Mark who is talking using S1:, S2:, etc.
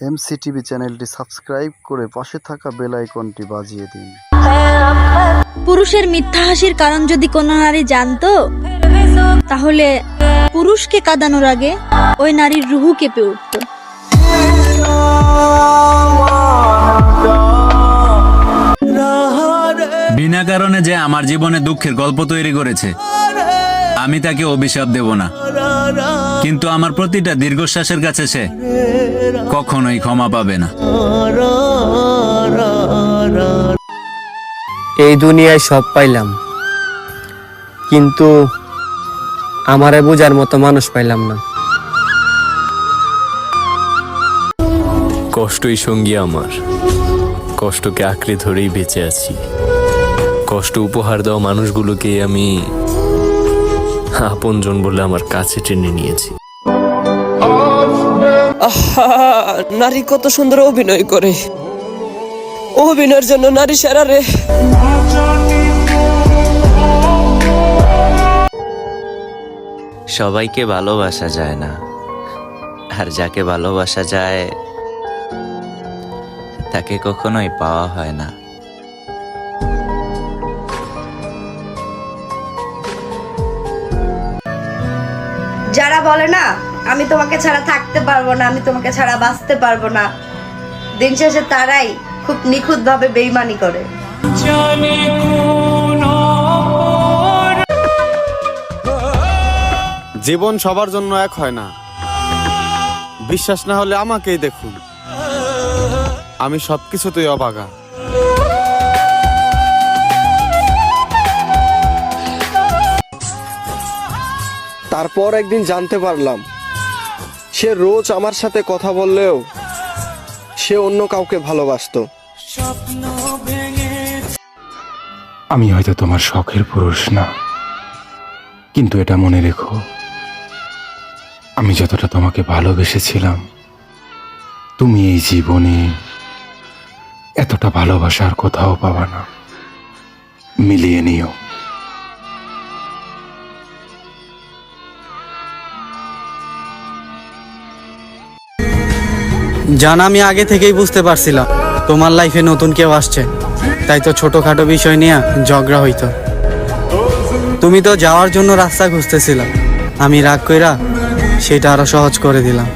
S1: MCTV চ্যানেলটি subscribe করে পাশে থাকা বেল আইকনটি বাজিয়ে দিন।
S2: পুরুষের মিথ্যা হাসির কারণ যদি কোনো নারী জানতো তাহলে পুরুষকে কাঁদানোর আগে ওই নারীর রুহু কেঁপে উঠত।
S3: বিনা কারণে যে আমার জীবনে দুঃখের গল্প তৈরি করেছে আমি তাকে অভিশাপ দেব না। কিন্তু আমার প্রতিটা দীর্ঘশ্বাসের কাছে সে কখনোই ক্ষমা পাবে না।
S4: এই দুনিয়ায় সব পাইলাম। কিন্তু আমারে বোঝার মতো মানুষ পাইলাম না।
S5: কষ্টই সঙ্গী আমার। কষ্টকে আঁকড়ে ধরেই বেঁচে আছি। কষ্ট উপহার দেওয়া মানুষগুলোকে আমি আপনজন বলে আমার কাছে টেনে নিয়েছি।
S6: আহা নারী কত সুন্দর অভিনয় করে। অভিনয়ের জন্য নারী সেরা রে।
S7: সবাইকে ভালোবাসা যায় না। আর যাকে ভালোবাসা যায় তাকে কখনোই পাওয়া হয় না।
S8: যারা বলে না আমি তোমাকে ছাড়া থাকতে পারব না আমি তোমাকে ছাড়া বাঁচতে পারব না। দিন শেষে তারাই খুব নিখুঁতভাবে বেইমানি করে।
S9: জীবন সবার জন্য এক হয় না। বিশ্বাস না হলে আমাকেই দেখুন। আমি সবকিছুতেই অবাগা।
S10: তারপর একদিন জানতে পারলাম সে রোজ আমার সাথে কথা বললেও সে অন্য কাউকে ভালোবাসতো।
S11: আমি হয়তো তোমার শখের পুরুষ না কিন্তু এটা মনে রেখো আমি যতটা তোমাকে ভালোবেসেছিলাম তুমি এই জীবনে এতটা ভালোবাসার কোথাও পাবা না। মিলিয়ে নিও।
S4: জান আমি আগে থেকেই বুঝতে পারছিলাম, তোমার লাইফে নতুন কেউ আসছে। তাই তো ছোটোখাটো বিষয় নিয়ে ঝগড়া হইতো। তুমি তো যাওয়ার জন্য রাস্তা খুঁজতেছিলাম আমি রাগ কইরা সেটা আরও সহজ করে দিলাম।